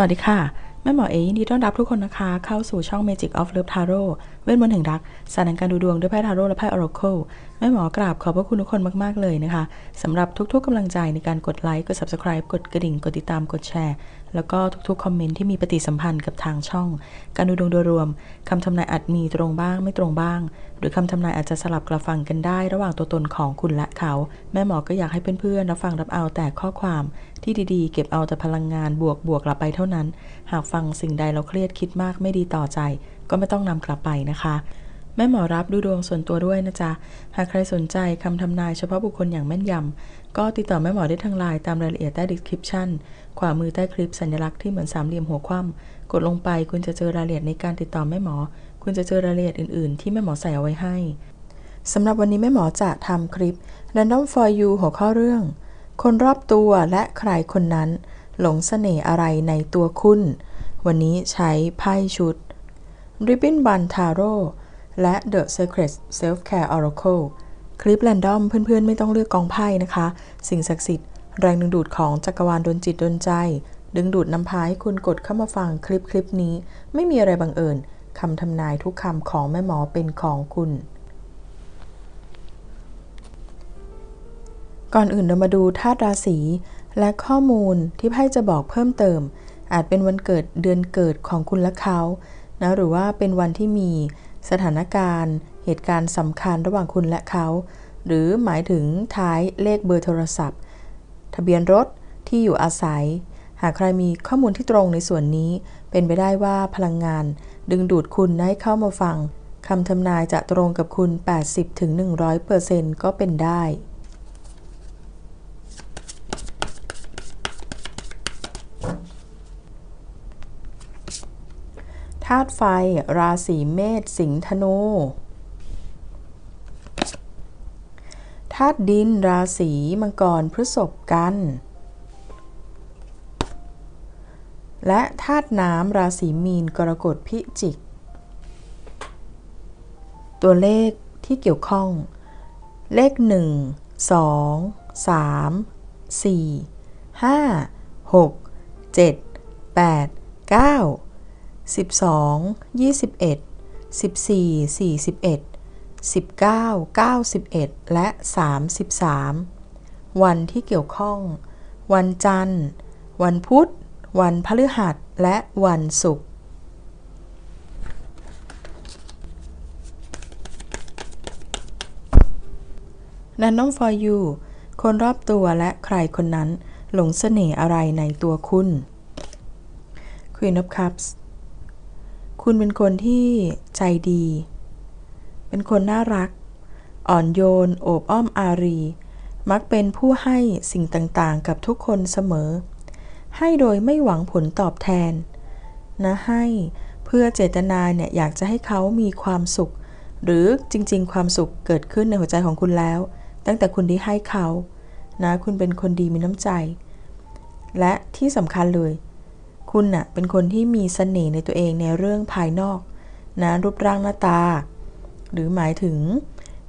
วัสดีค่ะ ม่หมอเอยินดีต้อนรับทุกคนนะคะ เข้าสู่ช่อง Magic of Love Tarot เวทมนต์แห่งรักศาสตร์แห่งการดูดวงด้วยไพ่ทาโร่และไพ่ Oracle แม่หมอกราบขอบพระคุณทุกคนมาก ๆ เลยนะคะสำหรับทุก ๆกำลังใจในการกดไลค์ กด Subscribe กดกระดิ่ง กดติดตามกดแชร์ แล้วก็ทุกๆ คอมเมนต์ที่มีปฏิสัมพันธ์กับทางช่อง การดูดวงโดยรวมคำทำนายอาจมีตรงบ้างไม่ตรงบ้าง หรือคำทำนายอาจจะสลับกระฟังกันได้ ระหว่างตัวตนของคุณและเขา แม่หมอก็อยากให้เพื่อนๆรับฟังรับเอาแต่ข้อความที่ดีๆ เก็บเอาแต่พลังงานบวกบวกกลับไปเท่านั้น หากฟังังสิ่งใดเราเครียดคิดมากไม่ดีต่อใจ ก็ไม่ต้องนำกลับไปนะคะแม่หมอรับดูดวงส่วนตัวด้วยนะจ๊ะ หากใครสนใจคำทำนายเฉพาะบุคคลอย่างแม่นยำ ก็ติดต่อแม่หมอได้ทางไลน์ตามรายละเอียดใต้ description ขวามือใต้คลิปสัญลักษณ์ที่เหมือนสามเหลี่ยมหัวคว่ำกดลงไปคุณจะเจอรายละเอียดในการติดต่อแม่หมอ คุณจะเจอรายละเอียดอื่นๆ ที่แม่หมอใส่เอาไว้ให้สำหรับวันนี้แม่หมอจะทำคลิป Random for you หัวข้อเรื่อง คนรอบตัวและใครคนนั้น หลงเสน่ห์อะไรในตัวคุณ วันนี้ใช้ไพ่ชุด Ribbon Bun Tarot และ The Secret Self Care Oracle คลิปแรนดอมเพื่อนๆ ไม่ต้องเลือกกองไพ่นะคะ สิ่งศักดิ์สิทธิ์ แรงดึงดูดของจักรวาลดนจิตดนใจ ดึงดูดนำพาให้คุณกดเข้ามาฟังคลิปคลิปนี้ ไม่มีอะไรบังเอิญคำทำนายทุกคำของแม่หมอเป็นของคุณ ก่อนอื่นเรามาดูธาตุราศีและข้อมูลที่ไพ่จะบอกเพิ่มเติม อาจเป็นวันเกิดเดือนเกิดของคุณและเขานะหรือว่าเป็นวันที่มีสถานการณ์ เหตุการณ์สำคัญระหว่างคุณและเขา หรือหมายถึงท้ายเลขเบอร์โทรศัพท์ ทะเบียนรถที่อยู่อาศัย หากใครมีข้อมูลที่ตรงในส่วนนี้ เป็นไปได้ว่าพลังงาน ดึงดูดคุณให้เข้ามาฟังคำทำนายจะตรงกับคุณ 80-100%ก็เป็นได้ ธาตุไฟ ราศีเมษสิงห์ธนูธาตุดิน ราศีมังกรพฤษภกัน และธาตุน้ำราศีมีนกรกฎพิจิก ตัวเลขที่เกี่ยวข้อง เลข 1 2 3 4 5 6 7 8 9 12 21 14 41 19 91 และ 33 วันที่เกี่ยวข้อง วันจันทร์ วันพุธ วันพฤหัส และวันศุกร์ Random for you คนรอบตัวและใครคนนั้นหลงเสน่ห์อะไรในตัวคุณ Queen of Cups คุณเป็นคนที่ใจดี เป็นคนน่ารัก อ่อนโยน โอบอ้อมอารี มักเป็นผู้ให้สิ่งต่างๆ กับทุกคนเสมอ ให้โดยไม่หวังผลตอบแทน นะให้เพื่อเจตนาเนี่ยอยากจะให้เขามีความสุข หรือจริงๆ ความสุขเกิดขึ้นในหัวใจของคุณแล้ว ตั้งแต่คุณได้ให้เขานะคุณเป็นคนดีมีน้ำใจ และที่สำคัญเลย คุณน่ะเป็นคนที่มีเสน่ห์ในตัวเองในเรื่องภายนอกนะรูปร่างหน้าตา หรือหมายถึง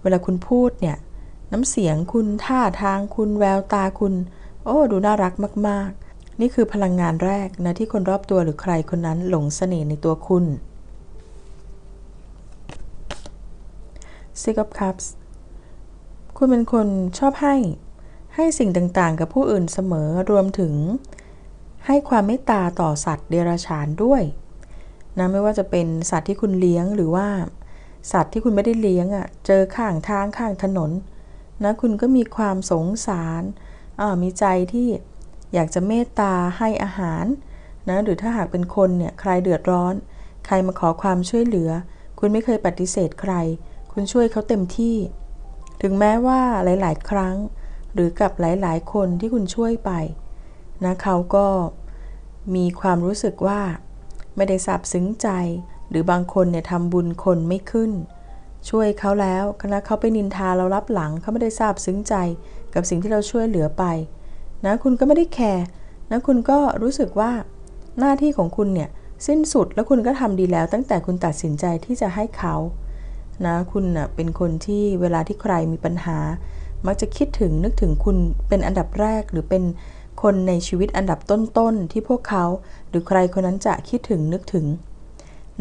เวลาคุณพูดเนี่ยน้ำเสียงคุณท่าทางคุณแววตาคุณ โอ้ ดูน่ารักมาก ๆ นี่คือพลังงานแรกนะที่คนรอบตัวหรือใครคนนั้นหลงเสน่ห์ในตัวคุณ Six of Cups คุณเป็นคนชอบให้ ให้สิ่งต่างๆ กับผู้อื่นเสมอรวมถึง ให้ความเมตตาต่อสัตว์เดรัจฉานด้วยนะไม่ว่าจะเป็นสัตว์ที่คุณเลี้ยงหรือว่า สัตว์ที่คุณไม่ได้เลี้ยงอะ่ะเจอข้างทางข้างถนนนะคุณก็มีความสงสารมีใจที่อยากจะเมตตาให้อาหารนะหรือถ้าหากเป็นคนเนี่ยใครเดือดร้อน ใครมาขอความช่วยเหลือ คุณไม่เคยปฏิเสธใคร คุณช่วยเขาเต็มที่ ถึงแม้ว่าหลาย ๆ ครั้ง หรือกับหลาย ๆ คนที่คุณช่วยไปนะเขาก็ มีความรู้สึกว่า ไม่ได้ซาบซึ้งใจ หรือบางคนเนี่ยทำบุญคนไม่ขึ้น ช่วยเขาแล้วคณะเขาไปนินทาเรารับหลังเขาไม่ได้ซาบซึ้งใจ กับสิ่งที่เราช่วยเหลือไป นะคุณก็ไม่ได้แคร์นะคุณก็รู้สึกว่า หน้าที่ของคุณเนี่ยสิ้นสุดแล้วคุณก็ทำดีแล้ว ตั้งแต่คุณตัดสินใจที่จะให้เขานะคุณนะเป็นคนที่เวลาที่ใครมีปัญหา มักจะคิดถึงนึกถึงคุณเป็นอันดับแรกหรือเป็น คนในชีวิตอันดับต้นๆ ที่พวกเขา หรือใครคนนั้นจะคิดถึงนึกถึง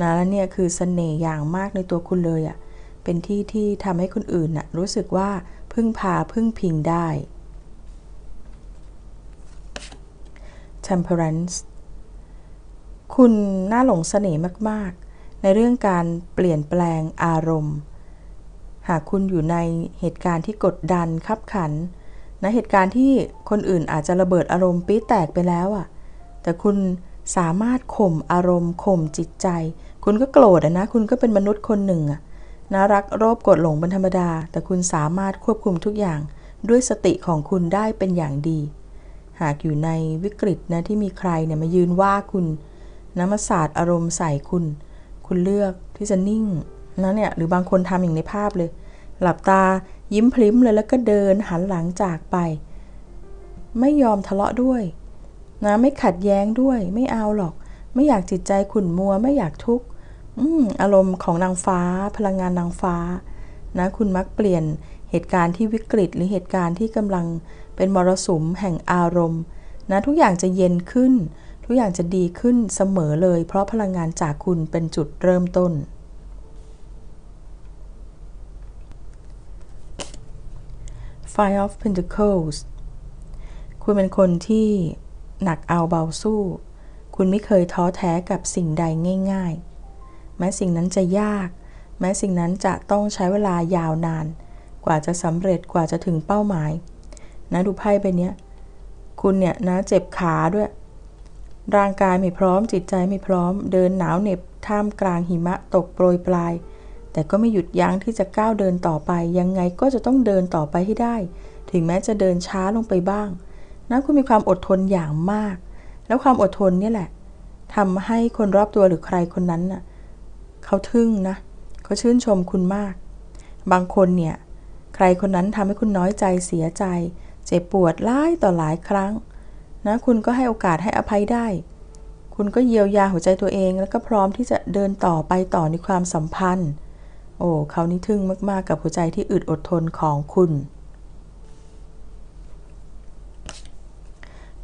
นะและเนี่ยคือเสน่ห์อย่างมากในตัวคุณเลยอะ่ะ เป็นที่ที่ทำให้คนอื่นน่ะรู้สึกว่าพึ่งพาพึ่งพิงได้ Temperance คุณน่าหลงเสน่ห์มากๆ ในเรื่องการเปลี่ยนแปลงอารมณ์ หากคุณอยู่ในเหตุการณ์ที่กดดันขับขัน นะเหตุการณ์ที่คนอื่นอาจจะระเบิดอารมณ์ปี๊แตกไปแล้วอะ่ะ แต่คุณสามารถข่มอารมณ์ข่มจิตใจ คุณก็โกรธนะ คุณก็เป็นมนุษย์คนหนึ่งอะนะรักโรบกดหลงเป็นธรรมดา แต่คุณสามารถควบคุมทุกอย่าง ด้วยสติของคุณได้เป็นอย่างดี หากอยู่ในวิกฤตนะที่มีใครเนี่ยมายืนว่าคุณนะมาสาดอารมณ์ใส่คุณ คุณเลือกที่จะนิ่งนะเนี่ยหรือบางคนทำอย่างในภาพเลย หลับตายิ้มพลิ้มเลยแล้วก็เดินหันหลังจากไป ไม่ยอมทะเลาะด้วยนะไม่ขัดแย้งด้วยไม่เอาหรอก ไม่อยากจิตใจขุ่นมัวไม่อยากทุกข์อารมณ์ของนางฟ้า พลังงานนางฟ้า นะคุณมักเปลี่ยนเหตุการณ์ที่วิกฤตหรือเหตุการณ์ที่กำลังเป็นมรสุมแห่งอารมณ์ นะทุกอย่างจะเย็นขึ้น ทุกอย่างจะดีขึ้นเสมอเลย เพราะพลังงานจากคุณเป็นจุดเริ่มต้น Five of Pentacles คุณเป็นคนที่หนักเอาเบาสู้ คุณไม่เคยท้อแท้กับสิ่งใดง่ายๆ แม้สิ่งนั้นจะยาก แม้สิ่งนั้นจะต้องใช้เวลายาวนาน กว่าจะสำเร็จกว่าจะถึงเป้าหมาย นะดูไพ่ไปเนี้ยคุณเนี่ยนะเจ็บขาด้วย ร่างกายไม่พร้อมจิตใจไม่พร้อม เดินหนาวเหน็บท่ามกลางหิมะตกโปรยปลาย แต่ก็ไม่หยุดยั้งที่จะก้าวเดินต่อไป ยังไงก็จะต้องเดินต่อไปให้ได้ ถึงแม้จะเดินช้าลงไปบ้างนะคุณมีความอดทนอย่างมาก แล้วความอดทนนี่แหละทำให้คนรอบตัวหรือใครคนนั้นน่ะเขาทึ่งนะเขาชื่นชมคุณมาก บางคนเนี่ยใครคนนั้นทำให้คุณน้อยใจเสียใจ เจ็บปวดหลายต่อหลายครั้งนะคุณก็ให้โอกาสให้อภัยได้ คุณก็เยียวยาหัวใจตัวเอง แล้วก็พร้อมที่จะเดินต่อไปต่อในความสัมพันธ์ โอ้เขานี่ทึ่งมาก ๆ กับหัวใจที่อึดอดทนของคุณ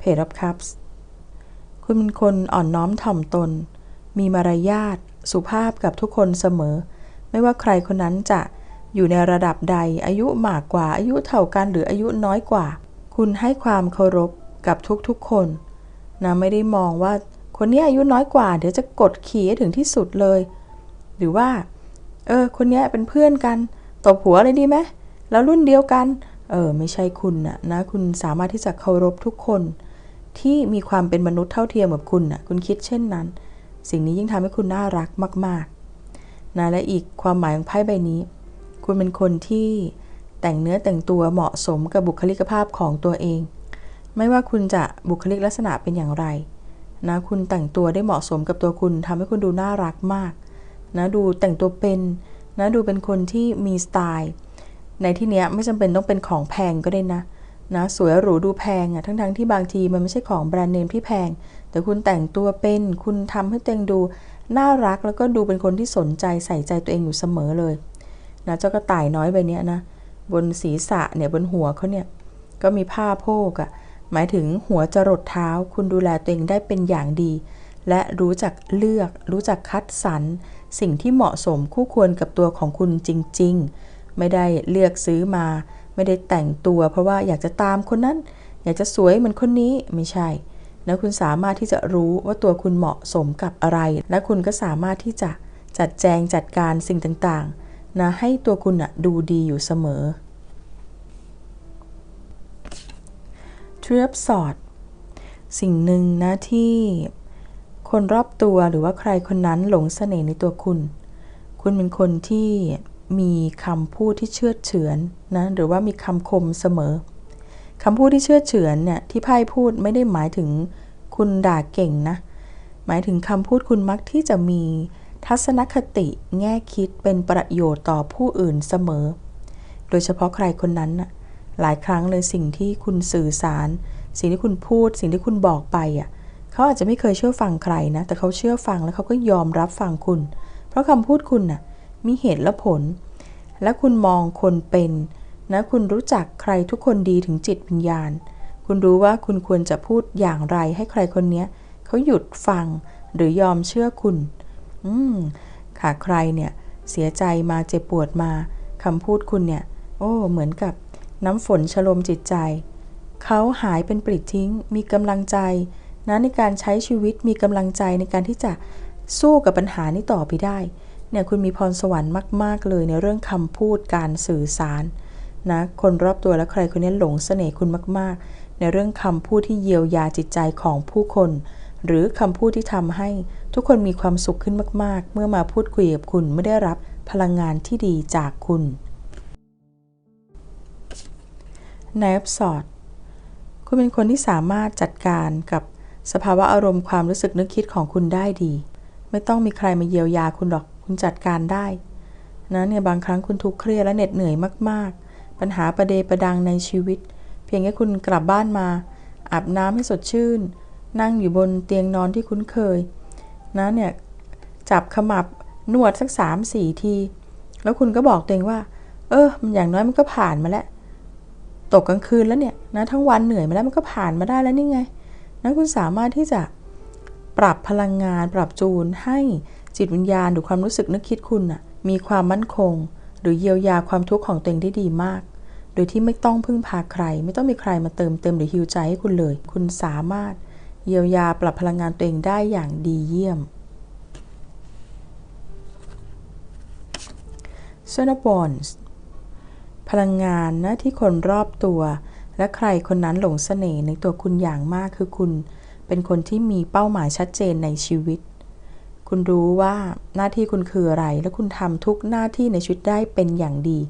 Page of Cups คุณเป็นคนอ่อนน้อมถ่อมตน มีมารยาท สุภาพกับทุกคนเสมอ ไม่ว่าใครคนนั้นจะอยู่ในระดับใด อายุมากกว่า อายุเท่ากันหรืออายุน้อยกว่า คุณให้ความเคารพกับทุกๆคนนะไม่ได้มองว่าคนนี้อายุน้อยกว่า เดี๋ยวจะกดขี่ถึงที่สุดเลย หรือว่า เออ คนนี้เป็นเพื่อนกันตบหัวเลยดีไหมแล้วรุ่นเดียวกัน เออ ไม่ใช่คุณนะนะ คุณสามารถที่จะเคารพทุกคน ที่มีความเป็นมนุษย์เท่าเทียมกับคุณนะคุณคิดเช่นนั้น สิ่งนี้ยิ่งทำให้คุณน่ารักมากๆนะและอีกความหมายของไพ่ใบนี้ คุณเป็นคนที่แต่งเนื้อแต่งตัวเหมาะสมกับบุคลิกภาพของตัวเอง ไม่ว่าคุณจะบุคลิกลักษณะเป็นอย่างไรนะคุณแต่งตัวได้เหมาะสมกับตัวคุณทำให้คุณดูน่ารักมาก นะดูแต่งตัวเป็นนะดูเป็นคนที่มีสไตล์ในที่เนี้ยไม่จำเป็นต้องเป็นของแพงก็ได้นะนะสวยหรูดูแพงอะทั้งๆทที่บางทีมันไม่ใช่ของแบรนด์เนมที่แพง แต่คุณแต่งตัวเป็น คุณทำให้ตัวเองดูน่ารักแล้วก็ดูเป็นคนที่สนใจใส่ใจตัวเองอยู่เสมอเลยนะเจ้ากระต่ายน้อยใบนี้นะบนศีรษะเนี่ยบนหัวเขาเนี่ยก็มีผ้าโพกอะหมายถึงหัวจรดเท้า คุณดูแลตัวเองได้เป็นอย่างดี และรู้จักเลือก รู้จักคัดสรร สิ่งที่เหมาะสมคู่ควรกับตัวของคุณจริง ๆ ไม่ได้เลือกซื้อมา ไม่ได้แต่งตัว เพราะว่าอยากจะตามคนนั้น อยากจะสวยเหมือนคนนี้ไม่ใช่ แล้วคุณสามารถที่จะรู้ว่าตัวคุณเหมาะสมกับอะไร และคุณก็สามารถที่จะจัดแจงจัดการสิ่งต่างๆนะให้ตัวคุณนะดูดีอยู่เสมอทรีปสอดสิ่งหนึ่งนะที่ คนรอบตัวหรือว่าใครคนนั้นหลงเสน่ห์ในตัวคุณ คุณเป็นคนที่มีคำพูดที่เชื่อเฉือนนะหรือว่ามีคำคมเสมอคำพูดที่เชื่อเฉือนเนี่ยที่ไพ่พูดไม่ได้หมายถึงคุณด่าเก่งนะ หมายถึงคำพูดคุณมักที่จะมีทัศนคติแง่คิดเป็นประโยชน์ต่อผู้อื่นเสมอ โดยเฉพาะใครคนนั้นน่ะหลายครั้งเลยสิ่งที่คุณสื่อสาร สิ่งที่คุณพูด สิ่งที่คุณบอกไปอะ เขาอาจจะไม่เคยเชื่อฟังใครนะ แต่เขาเชื่อฟังแล้วเขาก็ยอมรับฟังคุณ เพราะคำพูดคุณน่ะมีเหตุและผล และคุณมองคนเป็นนะคุณรู้จักใครทุกคนดีถึงจิตวิญญาณ คุณรู้ว่าคุณควรจะพูดอย่างไรให้ใครคนเนี้ยเขาหยุดฟังหรือยอมเชื่อคุณ อืมค่ะใครเนี่ยเสียใจมาเจ็บปวดมาคำพูดคุณเนี่ย โอ้ เหมือนกับน้ำฝนชโลมจิตใจ เขาหายเป็นปลิดทิ้ง มีกำลังใจ นะในการใช้ชีวิตมีกำลังใจในการที่จะสู้กับปัญหานี้ต่อไปได้เนี่ยคุณมีพรสวรรค์มาก ๆ เลยในเรื่องคำพูดการสื่อสารนะคนรอบตัวและใครคนนี้หลงเสน่ห์คุณมาก ๆ ในเรื่องคำพูดที่เยียวยาจิตใจของผู้คน หรือคำพูดที่ทำให้ทุกคนมีความสุขขึ้นมาก ๆ เมื่อมาพูดคุยกับคุณไม่ได้รับพลังงานที่ดีจากคุณในอ p สอดคุณเป็นคนที่สามารถจัดการกับ สภาวะอารมณ์ความรู้สึกนึกคิดของคุณได้ดี ไม่ต้องมีใครมาเยียวยาคุณหรอก คุณจัดการได้นะเนี่ยบางครั้งคุณทุกข์เครียดและเหน็ดเหนื่อยมากๆ ปัญหาประเดประดังในชีวิต เพียงแค่คุณกลับบ้านมา อาบน้ำให้สดชื่น นั่งอยู่บนเตียงนอนที่คุ้นเคยนะเนี่ยจับขมับนวดสักสามสี่ที แล้วคุณก็บอกตัวเองว่า เออมันอย่างน้อยมันก็ผ่านมาแล้ว ตกกลางคืนแล้วเนี่ยนะทั้งวันเหนื่อยมาแล้วมันก็ผ่านมาได้แล้วนี่ไง นะคุณสามารถที่จะปรับพลังงาน ปรับจูนให้จิตวิญญาณหรือความรู้สึกนึกคิดคุณนะมีความมั่นคง หรือเยียวยาความทุกข์ของตัวเองได้ดีมาก โดยที่ไม่ต้องพึ่งพาใคร ไม่ต้องมีใครมาเติมเต็มหรือฮิวใจให้คุณเลย คุณสามารถเยียวยาปรับพลังงานตัวเองได้อย่างดีเยี่ยม s o n a b o n s พลังงานนะที่คนรอบตัว และใครคนนั้นหลงเสน่ห์ในตัวคุณอย่างมากคือคุณ เป็นคนที่มีเป้าหมายชัดเจนในชีวิต คุณรู้ว่าหน้าที่คุณคืออะไร และคุณทำทุกหน้าที่ในชีวิตได้เป็นอย่างดี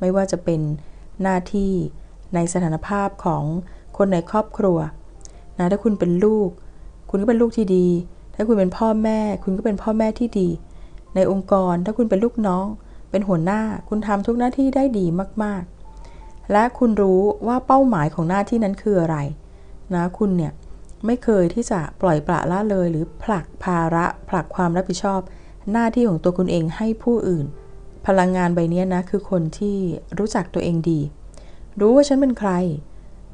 ไม่ว่าจะเป็นหน้าที่ในสถานภาพของคนในครอบครัวนะถ้าคุณเป็นลูก คุณก็เป็นลูกที่ดี ถ้าคุณเป็นพ่อแม่ คุณก็เป็นพ่อแม่ที่ดี ในองค์กรถ้าคุณเป็นลูกน้อง เป็นหัวหน้า คุณทำทุกหน้าที่ได้ดีมาก ๆ และคุณรู้ว่าเป้าหมายของหน้าที่นั้นคืออะไร นะคุณเนี่ยไม่เคยที่จะปล่อยปละละเลยหรือผลักภาระผลักความรับผิดชอบ หน้าที่ของตัวคุณเองให้ผู้อื่น พลังงานใบนี้นะคือคนที่รู้จักตัวเองดี รู้ว่าฉันเป็นใคร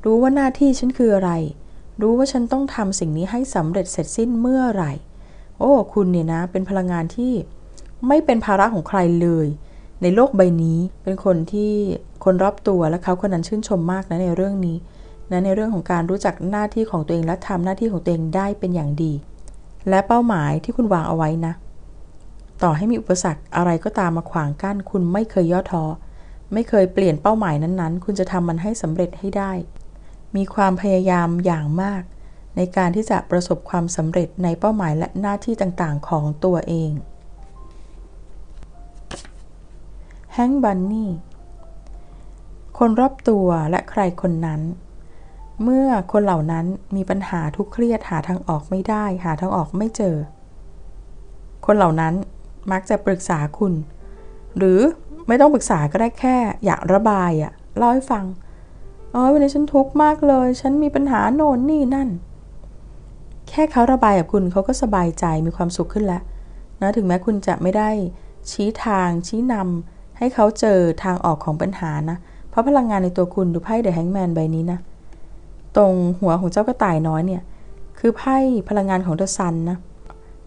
รู้ว่าหน้าที่ฉันคืออะไร รู้ว่าฉันต้องทำสิ่งนี้ให้สำเร็จเสร็จสิ้นเมื่อไหร่ โอ้ คุณเนี่ยนะ เป็นพลังงานที่ไม่เป็นภาระของใครเลย ในโลกใบนี้เป็นคนที่ คนรอบตัวและเขาคนนั้นชื่นชมมากนะในเรื่องนี้นะในเรื่องของการรู้จักหน้าที่ของตัวเองและทำหน้าที่ของตัวเองได้เป็นอย่างดี และเป้าหมายที่คุณวางเอาไว้นะ ต่อให้มีอุปสรรคอะไรก็ตามมาขวางกั้น คุณไม่เคยย่อท้อไม่เคยเปลี่ยนเป้าหมายนั้นๆ คุณจะทำมันให้สำเร็จให้ได้ มีความพยายามอย่างมาก ในการที่จะประสบความสำเร็จในเป้าหมายและหน้าที่ต่างๆ ของตัวเองแฮงบันนี่ คนรอบตัวและใครคนนั้น เมื่อคนเหล่านั้นมีปัญหาทุกเครียดหาทางออกไม่ได้ หาทางออกไม่เจอ คนเหล่านั้นมักจะปรึกษาคุณ หรือไม่ต้องปรึกษาก็ได้แค่ อยากระบายอะเล่าให้ฟังเออวันนี้ฉันทุกข์มากเลย ฉันมีปัญหาโน่นนี่นั่น แค่เขาระบายกับคุณเขาก็สบายใจมีความสุขขึ้นแล้วนะถึงแม้คุณจะไม่ได้ชี้ทางชี้นำให้เขาเจอทางออกของปัญหานะ เพราะพลังงานในตัวคุณดูไพ่เดอะแฮงแมนใบนี้นะ ตรงหัวของเจ้ากระต่ายน้อยเนี่ย คือไพ่พลังงานของเดอะซันนะ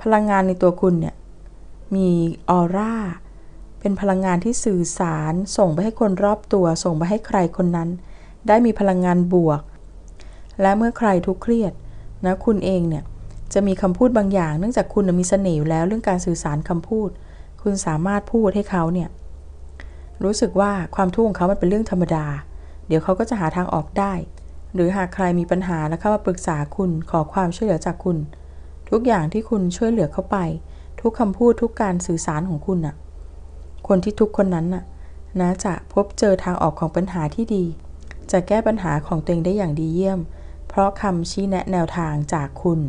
พลังงานในตัวคุณเนี่ย มีออร่า เป็นพลังงานที่สื่อสาร ส่งไปให้คนรอบตัว ส่งไปให้ใครคนนั้น ได้มีพลังงานบวก และเมื่อใครทุกข์เครียดนะคุณเองเนี่ยจะมีคำพูดบางอย่าง เนื่องจากคุณมีเสน่ห์อยู่แล้วเรื่องการสื่อสารคำพูด คุณสามารถพูดให้เขาเนี่ย รู้สึกว่าความทุกข์ของเขามันเป็นเรื่องธรรมดา เดี๋ยวเขาก็จะหาทางออกได้ หรือหากใครมีปัญหาแล้วเข้ามาปรึกษาคุณขอความช่วยเหลือจากคุณ ทุกอย่างที่คุณช่วยเหลือเขาไป ทุกคำพูดทุกการสื่อสารของคุณน่ะ คนที่ทุกคนนั้นน่ะนะจะพบเจอทางออกของปัญหาที่ดี จะแก้ปัญหาของตัวเองได้อย่างดีเยี่ยม เพราะคำชี้แนะแนวทางจากคุณ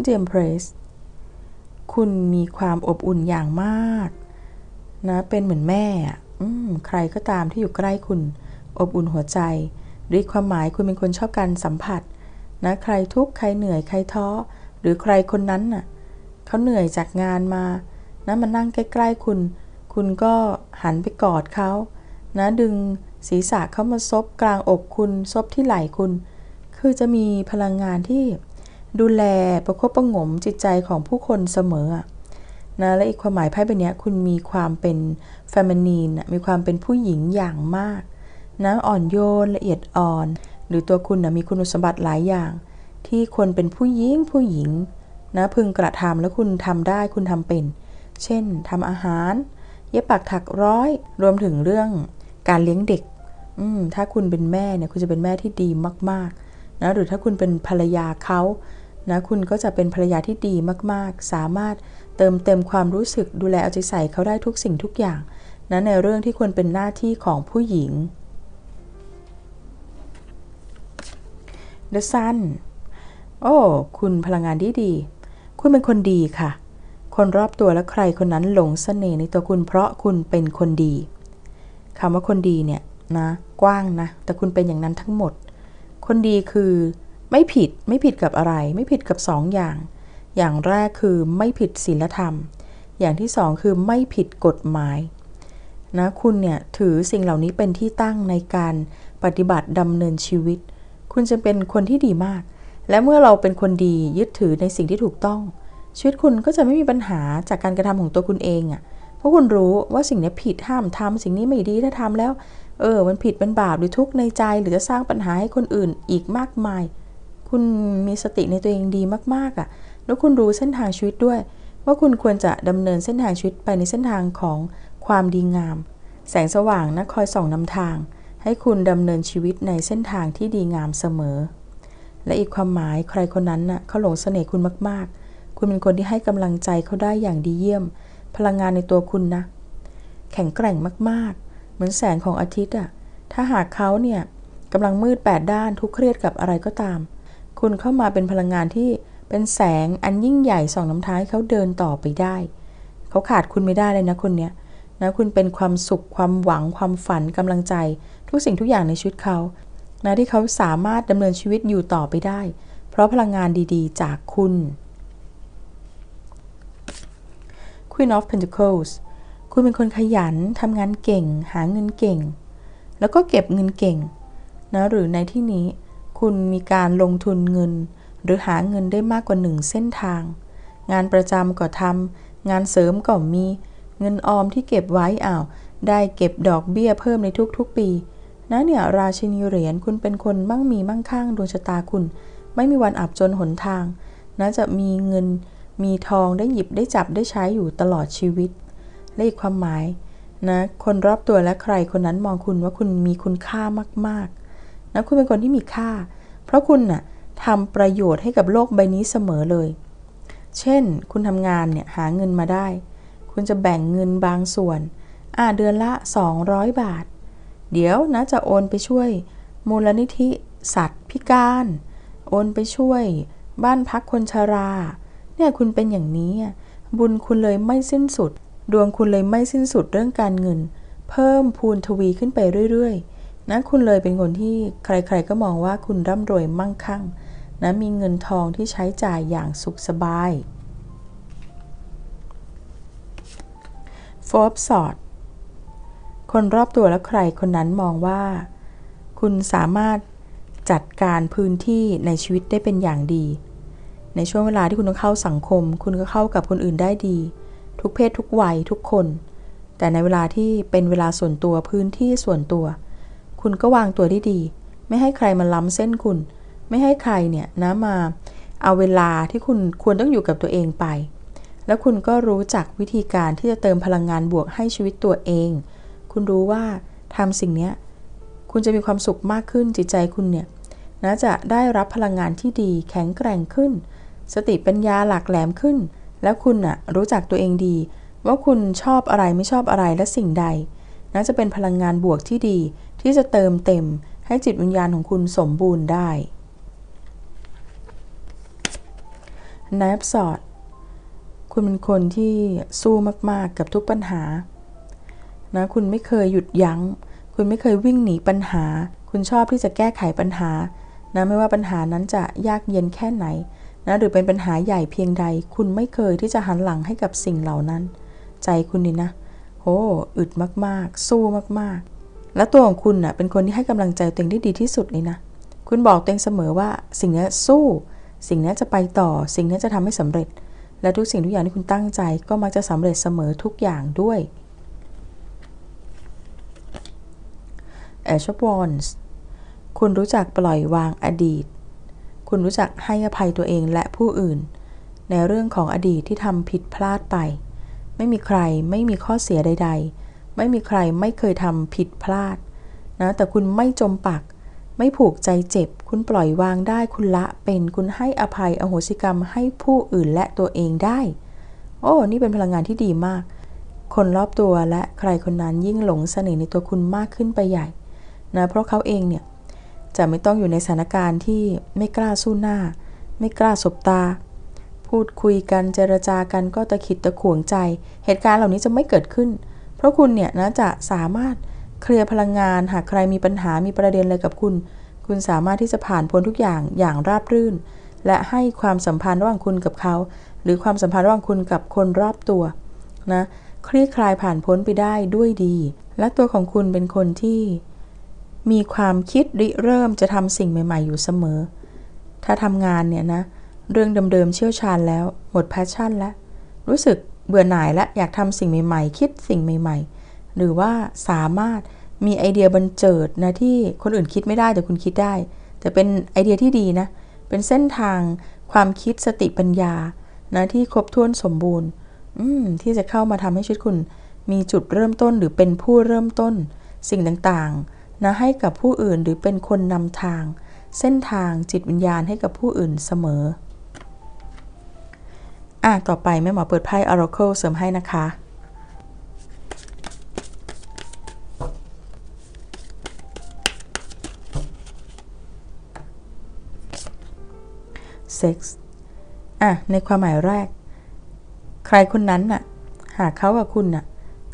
เดียมเพรส คุณมีความอบอุ่นอย่างมาก นะ เป็นเหมือนแม่ใครก็ตามที่อยู่ใกล้คุณ อบอุ่นหัวใจหรือความหมายคุณเป็นคนชอบการสัมผัส นะใครทุกข์ใครเหนื่อยใครท้อ หรือใครคนนั้นน่ะเขาเหนื่อยจากงานมานะมานั่งใกล้ๆคุณ คุณก็หันไปกอดเขานะดึงศีรษะเขามาซบกลางอกคุณซบที่ไหล่คุณ คือจะมีพลังงานที่ ดูแลประคบประงมจิตใจของผู้คนเสมอนะและอีกความหมายไพ่ใบนี้คุณมีความเป็นเฟมินีนมีความเป็นผู้หญิงอย่างมากนะอ่อนโยนละเอียดอ่อน หรือตัวคุณนะมีคุณสมบัติหลายอย่าง ที่คนเป็นผู้หญิงผู้หญิงนะพึงกระทำแล้วคุณทำได้คุณทำเป็น เช่นทำอาหาร เย็บปักถักร้อย รวมถึงเรื่องการเลี้ยงเด็กอืถ้าคุณเป็นแม่เนี่ยคุณจะเป็นแม่ที่ดีมากๆนะหรือถ้าคุณเป็นภรรยาเขา นะคุณก็จะเป็นภรรยาที่ดีมากๆ สามารถเติมเต็มความรู้สึกดูแลเอาใจใส่เขาได้ทุกสิ่งทุกอย่างนะในเรื่องที่ควรเป็นหน้าที่ของผู้หญิง The Sun โอ้ คุณพลังงานดีดี คุณเป็นคนดีค่ะ คนรอบตัวและใครคนนั้นหลงเสน่ห์ในตัวคุณเพราะคุณเป็นคนดีคำว่าคนดีเนี่ยนะ กว้างนะ แต่คุณเป็นอย่างนั้นทั้งหมด คนดีคือ ไม่ผิดไม่ผิดกับอะไร ไม่ผิดกับสองอย่าง อย่างแรกคือไม่ผิดศีลธรรม อย่างที่สองคือไม่ผิดกฎหมายนะคุณเนี่ยถือสิ่งเหล่านี้เป็นที่ตั้งในการปฏิบัติดำเนินชีวิต คุณจะเป็นคนที่ดีมาก และเมื่อเราเป็นคนดียึดถือในสิ่งที่ถูกต้อง ชีวิตคุณก็จะไม่มีปัญหาจากการกระทำของตัวคุณเองอะ่ะเพราะคุณรู้ว่าสิ่งนี้ผิดห้ามทำสิ่งนี้ไม่ดีถ้าทำแล้ว เออ มันผิดเป็นบาปหรือทุกข์ในใจ หรือจะสร้างปัญหาให้คนอื่นอีกมากมาย คุณมีสติในตัวเองดีมากๆอะ่ะ แล้วคุณรู้เส้นทางชีวิตด้วย ว่าคุณควรจะดำเนินเส้นทางชีวิตไปในเส้นทางของความดีงาม แสงสว่างนะคอยส่องนำทาง ให้คุณดำเนินชีวิตในเส้นทางที่ดีงามเสมอ และอีกความหมายใครคนนั้นน่ะเขาหลงเสน่ห์คุณมากๆ คุณเป็นคนที่ให้กำลังใจเขาได้อย่างดีเยี่ยม พลังงานในตัวคุณนะ แข็งแกร่งมากๆ เหมือนแสงของอาทิตย์อะถ้าหากเขาเนี่ยกำลังมืดแปดด้านทุกเครียดกับอะไรก็ตาม คุณเข้ามาเป็นพลังงานที่เป็นแสงอันยิ่งใหญ่ส่องน้ำท้ายเขาเดินต่อไปได้ เขาขาดคุณไม่ได้เลยนะคนเนี้ยนะคุณเป็นความสุขความหวังความฝันกำลังใจ ทุกสิ่งทุกอย่างในชีวิตเขานะที่เขาสามารถดำเนินชีวิตอยู่ต่อไปได้ เพราะพลังงานดีๆ จากคุณ Queen of Pentacles คุณเป็นคนขยันทำงานเก่ง หาเงินเก่ง แล้วก็เก็บเงินเก่งนะหรือในที่นี้ คุณมีการลงทุนเงิน หรือหาเงินได้มากกว่าหนึ่งเส้นทาง งานประจำก็ทำงานเสริมก็มี เงินออมที่เก็บไว้อ้าวได้เก็บดอกเบี้ยเพิ่มในทุกๆปีนะเนี่ยราชินีเหรียญคุณเป็นคนมั่งมีมั่งคั่งดวงชะตาคุณ ไม่มีวันอับจนหนทางนะจะมีเงินมีทองได้หยิบได้จับได้ใช้อยู่ตลอดชีวิต และอีกความหมายนะคนรอบตัวและใครคนนั้นมองคุณว่าคุณมีคุณค่ามาก นะคุณเป็นคนที่มีค่า เพราะคุณนะ่ะทำประโยชน์ให้กับโลกใบนี้เสมอเลย เช่น คุณทำงานเนี่ยหาเงินมาได้ คุณจะแบ่งเงินบางส่วน อ่าเดือนละ 200 บาท เดี๋ยวนะจะโอนไปช่วย มูลนิธิสัตว์พิการ โอนไปช่วย บ้านพักคนชรา เนี่ยคุณเป็นอย่างนี้ บุญคุณเลยไม่สิ้นสุด ดวงคุณเลยไม่สิ้นสุดเรื่องการเงิน เพิ่มพูนทวีขึ้นไปเรื่อยๆ นะคุณเลยเป็นคนที่ใครๆก็มองว่าคุณร่ำรวยมั่งคั่งนะมีเงินทองที่ใช้จ่ายอย่างสุขสบายโฟบสอดคนรอบตัวและใครคนนั้นมองว่า คุณสามารถจัดการพื้นที่ในชีวิตได้เป็นอย่างดี ในช่วงเวลาที่คุณต้องเข้าสังคม คุณก็เข้ากับคนอื่นได้ดี ทุกเพศทุกวัยทุกคน แต่ในเวลาที่เป็นเวลาส่วนตัวพื้นที่ส่วนตัว คุณก็วางตัวได้ดี ไม่ให้ใครมาล้ำเส้นคุณ ไม่ให้ใครเนี่ยนะมา เอาเวลาที่คุณควรต้องอยู่กับตัวเองไป แล้วคุณก็รู้จักวิธีการที่จะเติมพลังงานบวกให้ชีวิตตัวเอง คุณรู้ว่าทำสิ่งนี้คุณจะมีความสุขมากขึ้นจิตใจคุณเนี่ยนะจะได้รับพลังงานที่ดีแข็งแกร่งขึ้น สติปัญญาหลักแหลมขึ้น แล้วคุณน่ะรู้จักตัวเองดี ว่าคุณชอบอะไรไม่ชอบอะไรและสิ่งใด น่าจะเป็นพลังงานบวกที่ดี ที่จะเติมเต็มให้จิตวิญญาณของคุณสมบูรณ์ได้นายสอดคุณเป็นคนที่สู้มากๆกับทุกปัญหา นะ คุณไม่เคยหยุดยัง้ง คุณไม่เคยวิ่งหนีปัญหา คุณชอบที่จะแก้ไขปัญหา นะ ไม่ว่าปัญหานั้นจะยากเย็นแค่ไหน นะ หรือเป็นปัญหาใหญ่เพียงใด คุณไม่เคยที่จะหันหลังให้กับสิ่งเหล่านั้น ใจคุณนี่นะ อ้อึดมากๆ สู้มากๆ และตัวของคุณน่ะเป็นคนที่ให้กำลังใจตัวเองได้ดีที่สุดเลยนะ คุณบอกตัวเองเสมอว่าสิ่งนี้สู้ สิ่งนี้จะไปต่อ สิ่งนี้จะทำให้สำเร็จ และทุกสิ่งทุกอย่างที่คุณตั้งใจ ก็มักจะสำเร็จเสมอทุกอย่างด้วย a s h of Wands คุณรู้จักปล่อยวางอดีต คุณรู้จักให้อภัยตัวเองและผู้อื่น ในเรื่องของอดีตที่ทำผิดพลาดไป ไม่มีใครไม่มีข้อเสียใด ๆ ไม่มีใครไม่เคยทำผิดพลาดนะแต่คุณไม่จมปัก ไม่ผูกใจเจ็บ คุณปล่อยวางได้คุณละเป็นคุณให้อภัยอโหสิกรรมให้ผู้อื่นและตัวเองได้ โอ้นี่เป็นพลังงานที่ดีมาก คนรอบตัวและใครคนนั้นยิ่งหลงเสน่ห์ในตัวคุณมากขึ้นไปใหญ่นะเพราะเขาเองเนี่ยจะไม่ต้องอยู่ในสถานการณ์ที่ไม่กล้าสู้หน้า ไม่กล้าสบตา พูดคุยกันเจรจากันก็ตะขิดตะขวงใจ เหตุการณ์เหล่านี้จะไม่เกิดขึ้น เพราะคุณเนี่ยนะจะสามารถเคลียร์พลังงาน หากใครมีปัญหามีประเด็นอะไรกับคุณ คุณสามารถที่จะผ่านพ้นทุกอย่างอย่างราบรื่น และให้ความสัมพันธ์ระหว่างคุณกับเขา หรือความสัมพันธ์ระหว่างคุณกับคนรอบตัวนะคลี่คลายผ่านพ้นไปได้ด้วยดี และตัวของคุณเป็นคนที่มีความคิดริเริ่มจะทำสิ่งใหม่ ๆ อยู่เสมอ ถ้าทำงานเนี่ยนะ เรื่องเดิมๆเชี่ยวชาญแล้ว หมดแพชชั่นแล้ว รู้สึกเบื่อหน่ายและอยากทำสิ่งใหม่ๆ คิดสิ่งใหม่ ๆ หรือว่าสามารถมีไอเดียบันเจิดนะที่คนอื่นคิดไม่ได้แต่คุณคิดได้ แต่เป็นไอเดียที่ดีนะ เป็นเส้นทางความคิดสติปัญญานะที่ครบถ้วนสมบูรณ์ที่จะเข้ามาทำให้ชีวิตคุณ มีจุดเริ่มต้นหรือเป็นผู้เริ่มต้น สิ่งต่างๆนะให้กับผู้อื่นหรือเป็นคนนำทาง เส้นทางจิตวิญญาณให้กับผู้อื่นเสมอ อะต่อไปแม่หมอเปิดไพ่ Oracle เสริมให้นะคะเซ็กส์อะ ในความหมายแรก ใครคนนั้นน่ะ หากเขากับคุณน่ะ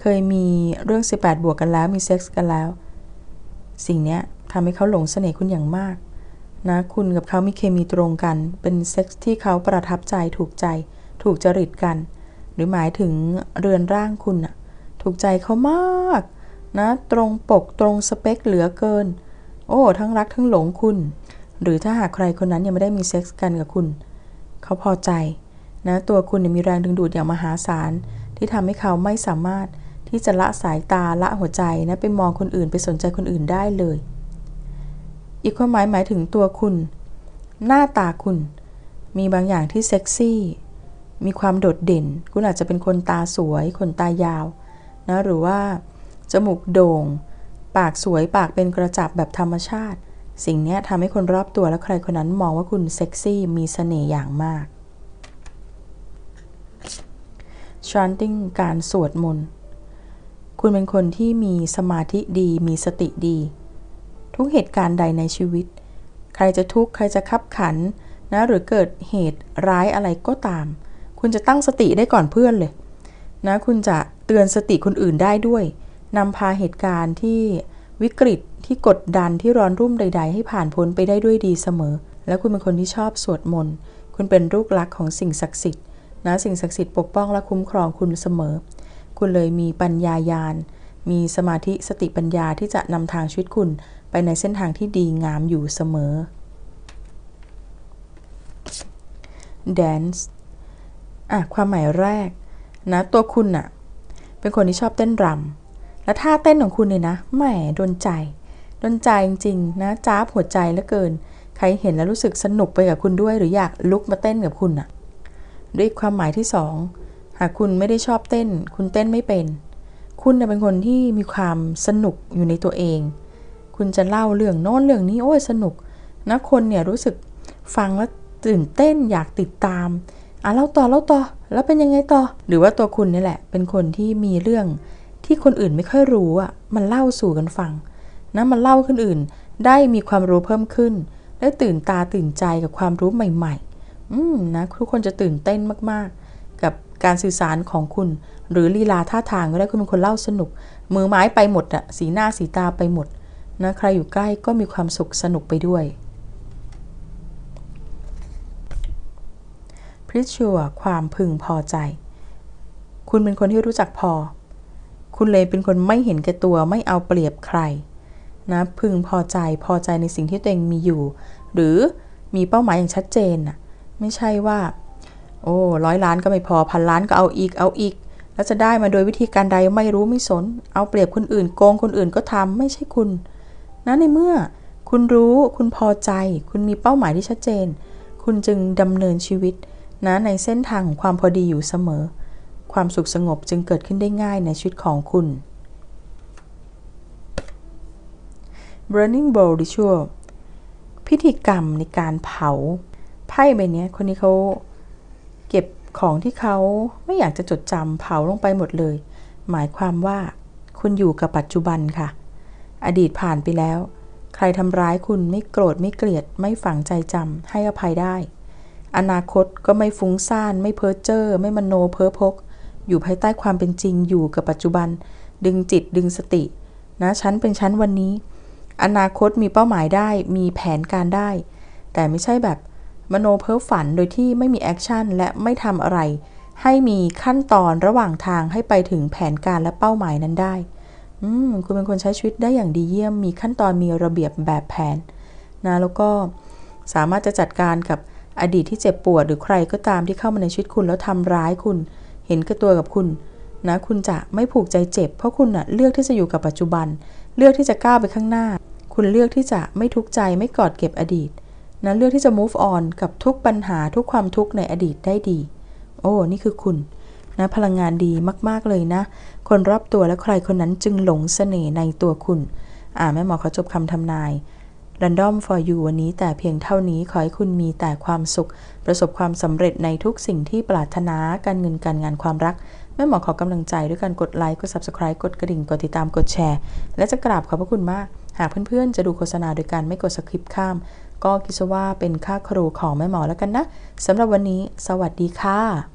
เคยมีเรื่อง 18 บวกกันแล้ว มีเซ็กส์กันแล้ว สิ่งนี้ทำให้เขาหลงเสน่ห์คุณอย่างมาก นะ คุณกับเขามีเคมีตรงกัน เป็นเซ็กส์ที่เขาประทับใจถูกใจ ถูกจริตกัน หรือหมายถึงเรือนร่างคุณอะถูกใจเขามากนะตรงปกตรงสเปคเหลือเกิน โอ้ ทั้งรักทั้งหลงคุณ หรือถ้าหากใครคนนั้นยังไม่ได้มีเซ็กส์กันกับคุณ เขาพอใจนะตัวคุณมีแรงดึงดูดอย่างมหาศาล ที่ทำให้เขาไม่สามารถที่จะละสายตาละหัวใจนะไปมองคนอื่นไปสนใจคนอื่นได้เลย อีกความหมายหมายถึงตัวคุณ หน้าตาคุณ มีบางอย่างที่เซ็กซี่ มีความโดดเด่น คุณอาจจะเป็นคนตาสวยคนตายาวนะหรือว่า จมูกโด่ง ปากสวยปากเป็นกระจับแบบธรรมชาติ สิ่งนี้ทำให้คนรอบตัวและใครคนนั้นมองว่าคุณเซ็กซี่มีเสน่ห์อย่างมาก chanting การสวดมนต์คุณเป็นคนที่มีสมาธิดีมีสติดี ทุกเหตุการณ์ใดในชีวิต ใครจะทุกข์ ใครจะคับขันนะหรือเกิดเหตุร้ายอะไรก็ตาม คุณจะตั้งสติได้ก่อนเพื่อนเลยนะคุณจะเตือนสติคนอื่นได้ด้วยนำพาเหตุการณ์ที่วิกฤตที่กดดันที่ร้อนรุ่มใด ๆ ให้ผ่านพ้นไปได้ด้วยดีเสมอ แล้วคุณเป็นคนที่ชอบสวดมนต์คุณเป็นลูกรักของสิ่งศักดิ์สิทธิ์นะสิ่งศักดิ์สิทธิ์ปกป้องและคุ้มครองคุณเสมอ คุณเลยมีปัญญายาณมีสมาธิสติปัญญาที่จะนำทางชีวิตคุณไปในเส้นทางที่ดีงามอยู่เสมอ dance อะความหมายแรกนะตัวคุณอะเป็นคนที่ชอบเต้นรำและท่าเต้นของคุณเนี่ยนะแหมโดนใจโดนใจจริงๆนะจ้าบหัวใจเหลือเกิน ใครเห็นแล้วรู้สึกสนุกไปกับคุณด้วย หรืออยากลุกมาเต้นกับคุณอะด้วยความหมายที่สองหากคุณไม่ได้ชอบเต้น คุณเต้นไม่เป็น คุณเป็นคนที่มีความสนุกอยู่ในตัวเอง คุณจะเล่าเรื่องโน้นเรื่องนี้โอ้ยสนุกนะคนเนี่ยรู้สึกฟังแล้วตื่นเต้นอยากติดตาม อะเล่าต่อเล่าต่อ แล้วเป็นยังไงต่อ หรือว่าตัวคุณนี่แหละ เป็นคนที่มีเรื่องที่คนอื่นไม่ค่อยรู้อะ มันเล่าสู่กันฟังนะมันเล่าคนอื่น ได้มีความรู้เพิ่มขึ้น ได้ตื่นตาตื่นใจกับความรู้ใหม่ ๆ อืมนะทุกคนจะตื่นเต้นมากๆ กับการสื่อสารของคุณ หรือลีลาท่าทางก็ได้คุณเป็นคนเล่าสนุก มือไม้ไปหมดอะสีหน้าสีตาไปหมดนะใครอยู่ใกล้ก็มีความสุขสนุกไปด้วย ริชัวความพึงพอใจ คุณเป็นคนที่รู้จักพอ คุณเลยเป็นคนไม่เห็นแก่ตัวไม่เอาเปรียบใคร นะ พึงพอใจพอใจในสิ่งที่ตัวเองมีอยู่ หรือมีเป้าหมายอย่างชัดเจนน่ะ ไม่ใช่ว่า โอ้ร้อยล้านก็ไม่พอพันล้านก็เอาอีกเอาอีก แล้วจะได้มาโดยวิธีการใดไม่รู้ไม่สน เอาเปรียบคนอื่นโกงคนอื่นก็ทำไม่ใช่คุณ นะในเมื่อ คุณรู้คุณพอใจ คุณมีเป้าหมายที่ชัดเจน คุณจึงดำเนินชีวิต นะในเส้นทางของความพอดีอยู่เสมอ ความสุขสงบจึงเกิดขึ้นได้ง่ายในชีวิตของคุณ burning bowl ritual พิธีกรรมในการเผา ไพ่ใบนี้คนนี้เขาเก็บของที่เขาไม่อยากจะจดจำเผาลงไปหมดเลย หมายความว่าคุณอยู่กับปัจจุบันค่ะ อดีตผ่านไปแล้ว ใครทำร้ายคุณไม่โกรธไม่เกลียดไม่ฝังใจจำให้อภัยได้ อนาคตก็ไม่ฟุ้งซ่าน ไม่เพ้อเจ้อไม่มโนเพ้อพก อยู่ภายใต้ความเป็นจริงอยู่กับปัจจุบัน ดึงจิตดึงสติ นะฉันเป็นฉันวันนี้ อนาคตมีเป้าหมายได้มีแผนการได้ แต่ไม่ใช่แบบมโนเพ้อฝันโดยที่ไม่มีแอคชั่นและไม่ทำอะไร ให้มีขั้นตอนระหว่างทางให้ไปถึงแผนการและเป้าหมายนั้นได้อืมคุณเป็นคนใช้ชีวิตได้อย่างดีเยี่ยม มีขั้นตอนมีระเบียบแบบแผนนะแล้วก็สามารถจะจัดการกับ อดีตที่เจ็บปวดหรือใครก็ตามที่เข้ามาในชีวิตคุณแล้วทำร้ายคุณ เห็นกับตัวกับคุณนะคุณจะไม่ผูกใจเจ็บ เพราะคุณนะเลือกที่จะอยู่กับปัจจุบัน เลือกที่จะก้าวไปข้างหน้า คุณเลือกที่จะไม่ทุกข์ใจไม่กอดเก็บอดีตนะเลือกที่จะ move on กับทุกปัญหาทุกความทุกข์ในอดีตได้ดี โอ้ นี่คือคุณนะพลังงานดีมาก ๆ เลยนะ คนรอบตัวและใครคนนั้นจึงหลงเสน่ห์ในตัวคุณ อ่าแม่หมอเขาจบคำทำนาย Random for you วันนี้แต่เพียงเท่านี้ขอให้คุณมีแต่ความสุข ประสบความสำเร็จในทุกสิ่งที่ปรารถนาการเงินการงานความรักแม่หมอขอกำลังใจด้วยการกดไลค์กด Subscribe กดกระดิ่งกดติดตามกดแชร์ และจะกราบขอบพระคุณมาก หากเพื่อนๆ จะดูโฆษณาโดยการไม่กดสคริปต์ข้าม ก็คิดว่าเป็นค่าครูของแม่หมอแล้วกันนะสำหรับวันนี้ สวัสดีค่ะ